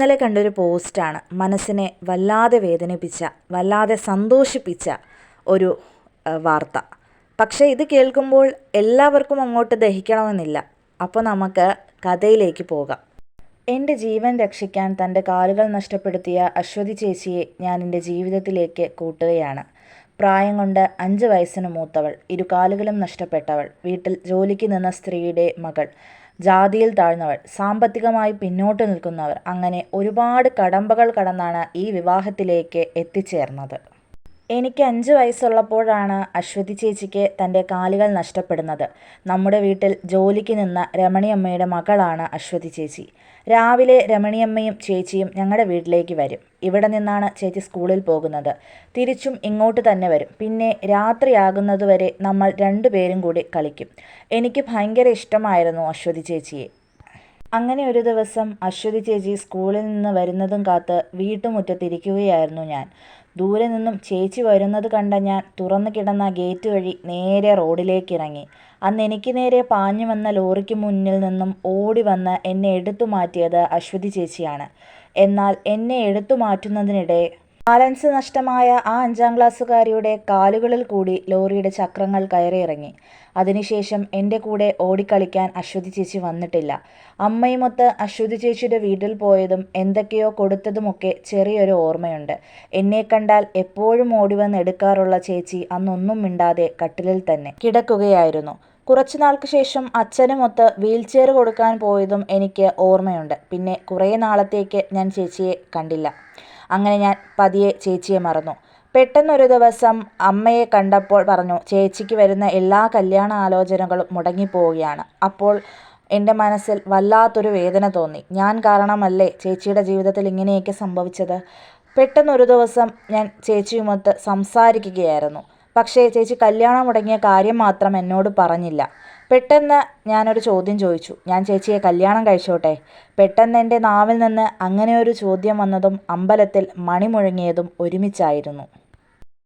ഇന്നലെ കണ്ടൊരു പോസ്റ്റാണ്. മനസ്സിനെ വല്ലാതെ വേദനിപ്പിച്ച വല്ലാതെ സന്തോഷിപ്പിച്ച ഒരു വാർത്ത. പക്ഷേ ഇത് കേൾക്കുമ്പോൾ എല്ലാവർക്കും അങ്ങോട്ട് ദഹിക്കണമെന്നില്ല. അപ്പോൾ നമുക്ക് കഥയിലേക്ക് പോകാം. എന്റെ ജീവൻ രക്ഷിക്കാൻ തന്റെ കാലുകൾ നഷ്ടപ്പെടുത്തിയ അശ്വതി ചേച്ചിയെ ഞാൻ എന്റെ ജീവിതത്തിലേക്ക് കൂട്ടുകയാണ്. പ്രായം കൊണ്ട് അഞ്ച് വയസ്സിന് മൂത്തവൾ ഇരുകാലുകളും നഷ്ടപ്പെട്ടവൾ വീട്ടിൽ ജോലിക്ക് നിന്ന സ്ത്രീയുടെ മകൾ. ജാതിയിൽ താഴ്ന്നവർ സാമ്പത്തികമായി പിന്നോട്ട് നിൽക്കുന്നവർ അങ്ങനെ ഒരുപാട് കടമ്പകൾ കടന്നാണ് ഈ വിവാഹത്തിലേക്ക് എത്തിച്ചേർന്നത്. എനിക്ക് അഞ്ച് വയസ്സുള്ളപ്പോഴാണ് അശ്വതി ചേച്ചിക്ക് തന്റെ കാലുകൾ നഷ്ടപ്പെടുന്നത്. നമ്മുടെ വീട്ടിൽ ജോലിക്ക് നിന്ന രമണിയമ്മയുടെ മകളാണ് അശ്വതി ചേച്ചി. രാവിലെ രമണിയമ്മയും ചേച്ചിയും ഞങ്ങളുടെ വീട്ടിലേക്ക് വരും. ഇവിടെ നിന്നാണ് ചേച്ചി സ്കൂളിൽ പോകുന്നത്. തിരിച്ചും ഇങ്ങോട്ട് തന്നെ വരും. പിന്നെ രാത്രിയാകുന്നതുവരെ നമ്മൾ രണ്ടുപേരും കൂടി കളിക്കും. എനിക്ക് ഭയങ്കര ഇഷ്ടമായിരുന്നു അശ്വതി ചേച്ചിയെ. അങ്ങനെ ഒരു ദിവസം അശ്വതി ചേച്ചി സ്കൂളിൽ നിന്ന് വരുന്നതും കാത്ത് വീട്ടുമുറ്റത്തിരിക്കുകയായിരുന്നു ഞാൻ. ദൂരെ നിന്നും ചേച്ചി വരുന്നത് കണ്ട ഞാൻ തുറന്നു കിടന്ന ഗേറ്റ് വഴി നേരെ റോഡിലേക്ക് ഇറങ്ങി അന്ന് എനിക്ക് നേരെ പാഞ്ഞു വന്ന ലോറിക്ക് മുന്നിൽ നിന്നും ഓടി വന്ന് എന്നെ എടുത്തു മാറ്റിയത് അശ്വതി ചേച്ചിയാണ്. എന്നാൽ എന്നെ എടുത്തു മാറ്റുന്നതിനിടെ ബാലൻസ് നഷ്ടമായ ആ അഞ്ചാം ക്ലാസ്സുകാരിയുടെ കാലുകളിൽ കൂടി ലോറിയുടെ ചക്രങ്ങൾ കയറിയിറങ്ങി. അതിനുശേഷം എന്റെ കൂടെ ഓടിക്കളിക്കാൻ അശ്വതി ചേച്ചി വന്നിട്ടില്ല. അമ്മയുമൊത്ത് അശ്വതി ചേച്ചിയുടെ വീട്ടിൽ പോയതും എന്തൊക്കെയോ കൊടുത്തതുമൊക്കെ ചെറിയൊരു ഓർമ്മയുണ്ട്. എന്നെ കണ്ടാൽ എപ്പോഴും ഓടി വന്ന് എടുക്കാറുള്ള ചേച്ചി അന്നൊന്നും മിണ്ടാതെ കട്ടിലിൽ തന്നെ കിടക്കുകയായിരുന്നു. കുറച്ചു നാൾക്ക് ശേഷം അച്ഛനുമൊത്ത് വീൽ ചെയർ കൊടുക്കാൻ പോയതും എനിക്ക് ഓർമ്മയുണ്ട്. പിന്നെ കുറേ നാളത്തേക്ക് ഞാൻ ചേച്ചിയെ കണ്ടില്ല. അങ്ങനെ ഞാൻ പതിയെ ചേച്ചിയെ മറന്നു. പെട്ടെന്നൊരു ദിവസം അമ്മയെ കണ്ടപ്പോൾ പറഞ്ഞു ചേച്ചിക്ക് വരുന്ന എല്ലാ കല്യാണ ആലോചനകളും മുടങ്ങിപ്പോവുകയാണ്. അപ്പോൾ എന്റെ മനസ്സിൽ വല്ലാത്തൊരു വേദന തോന്നി. ഞാൻ കാരണമല്ലേ ചേച്ചിയുടെ ജീവിതത്തിൽ ഇങ്ങനെയൊക്കെ സംഭവിച്ചത്? പെട്ടെന്നൊരു ദിവസം ഞാൻ ചേച്ചിയുമൊത്ത് സംസാരിക്കുകയായിരുന്നു. പക്ഷേ ചേച്ചി കല്യാണം മുടങ്ങിയ കാര്യം മാത്രം എന്നോട് പറഞ്ഞില്ല. പെട്ടെന്ന് ഞാനൊരു ചോദ്യം ചോദിച്ചു. ഞാൻ ചേച്ചിയെ കല്യാണം കഴിച്ചോട്ടെ. പെട്ടെന്ന് എന്റെ നാവിൽ നിന്ന് അങ്ങനെ ഒരു ചോദ്യം വന്നതും അമ്പലത്തിൽ മണി മുഴങ്ങിയതും ഒരുമിച്ചായിരുന്നു.